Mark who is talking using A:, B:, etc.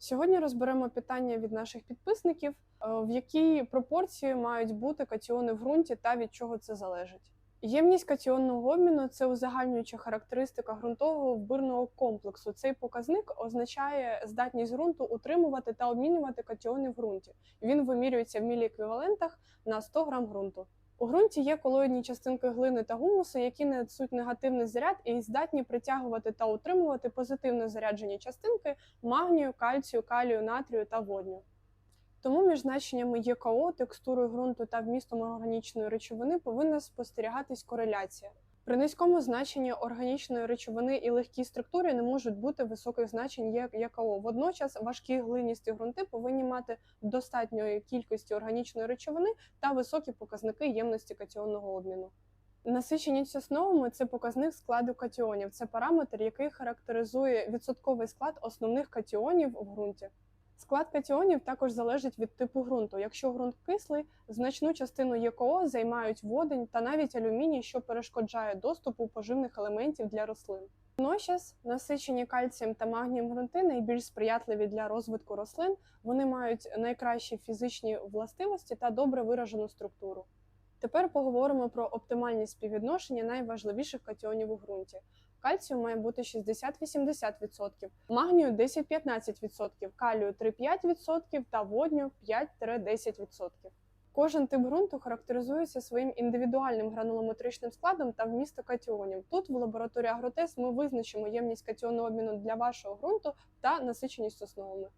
A: Сьогодні розберемо питання від наших підписників, е, в якій пропорції мають бути катіони в ґрунті та від чого це залежить. Ємність катіонного обміну це узагальнююча характеристика ґрунтового вбирного комплексу. Цей показник означає здатність ґрунту утримувати та обмінювати катіони в ґрунті. Він вимірюється в міліеквівалентах на 100 грам ґрунту. У ґрунті є колоїдні частинки глини та гумусу, які несуть негативний заряд і здатні притягувати та утримувати позитивно заряджені частинки магнію, кальцію, калію, натрію та водню. Тому між значеннями ЄКО, текстурою ґрунту та вмістом органічної речовини повинна спостерігатись кореляція. При низькому значенні органічної речовини і легкій структурі не можуть бути високих значень Є- ЄКО. Водночас важкі глиністі ґрунти повинні мати достатньої кількості органічної речовини та високі показники ємності катіонного обміну. Насиченість основами це показник складу катіонів. Це параметр, який характеризує відсотковий склад основних катіонів в ґрунті. Склад катіонів також залежить від типу ґрунту. Якщо ґрунт кислий, значну частину ЄКО займають водень та навіть алюміній, що перешкоджає доступу поживних елементів для рослин. Водночас насичені кальцієм та магнієм ґрунти найбільш сприятливі для розвитку рослин. Вони мають найкращі фізичні властивості та добре виражену структуру. Тепер поговоримо про оптимальні співвідношення найважливіших катіонів у ґрунті. Кальцію має бути 60-80%, магнію 10-15%, калію 3-5% та водню 5-10%. Кожен тип ґрунту характеризується своїм індивідуальним гранулометричним складом та вмісто катіонів. Тут в лабораторії Агротест ми визначимо ємність катіонного обміну для вашого ґрунту та насиченість основами.